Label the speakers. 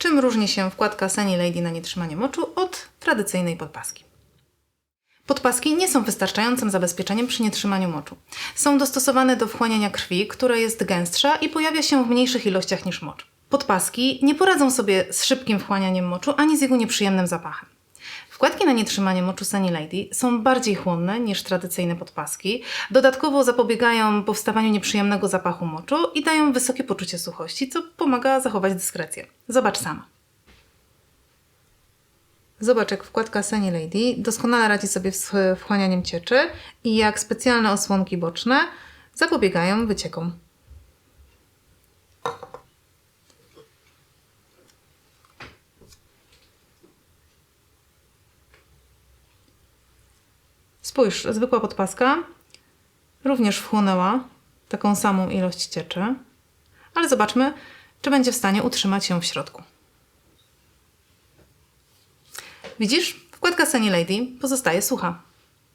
Speaker 1: Czym różni się wkładka Sunny Lady na nietrzymanie moczu od tradycyjnej podpaski? Podpaski nie są wystarczającym zabezpieczeniem przy nietrzymaniu moczu. Są dostosowane do wchłaniania krwi, która jest gęstsza i pojawia się w mniejszych ilościach niż mocz. Podpaski nie poradzą sobie z szybkim wchłanianiem moczu ani z jego nieprzyjemnym zapachem. Wkładki na nietrzymanie moczu Sunny Lady są bardziej chłonne niż tradycyjne podpaski. Dodatkowo zapobiegają powstawaniu nieprzyjemnego zapachu moczu i dają wysokie poczucie suchości, co pomaga zachować dyskrecję. Zobacz sama. Zobacz, jak wkładka Sunny Lady doskonale radzi sobie z wchłanianiem cieczy i jak specjalne osłonki boczne zapobiegają wyciekom. Spójrz, zwykła podpaska również wchłonęła taką samą ilość cieczy, ale zobaczmy, czy będzie w stanie utrzymać ją w środku. Widzisz? Wkładka Sunny Lady pozostaje sucha.